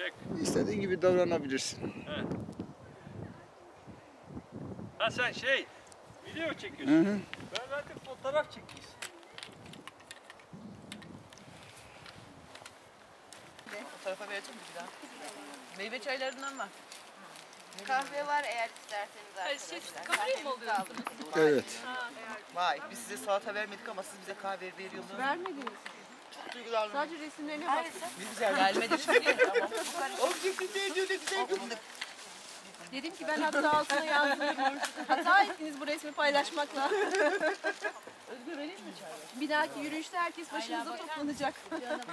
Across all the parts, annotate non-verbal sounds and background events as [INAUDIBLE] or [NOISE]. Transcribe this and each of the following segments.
Çek. İstediğin gibi davranabilirsin. He. Ha sen şey, video Hı çekiyorsun. hı. Ben zaten fotoğraf çekiyorsun. O tarafa vereceğim bir daha. Meyve çaylarından var. Kahve var eğer isterseniz arkadaşlar. mı Kahvemizi alın. Evet. Vay biz size salata vermedik ama siz bize kahve veriyorsunuz. Vermediniz. Çok duygulandım. Sadece resimlerine baktım. Biz güzel gelmedi şimdi. [LAUGHS] tamam. Objektif ne diyor ne güzel. Dedim ki ben hatta altına yazdım. Hata ettiniz bu resmi paylaşmakla. Özgür vereyim mi çay? Bir dahaki yürüyüşte herkes başınıza toplanacak.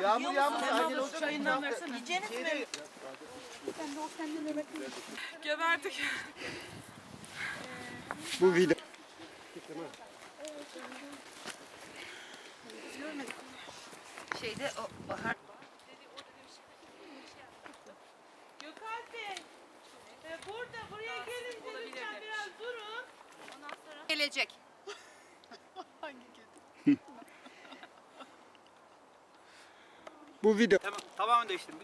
Yağmur yağmur. Anne o çayından versene. Yiyeceğiniz mi? Geberdik. Bu video Şeyde o bahar Gökhan Bey, e, burada buraya gelince lütfen biraz durun. gelecek. [LAUGHS] bu video Tamam, tamamen değiştirdim.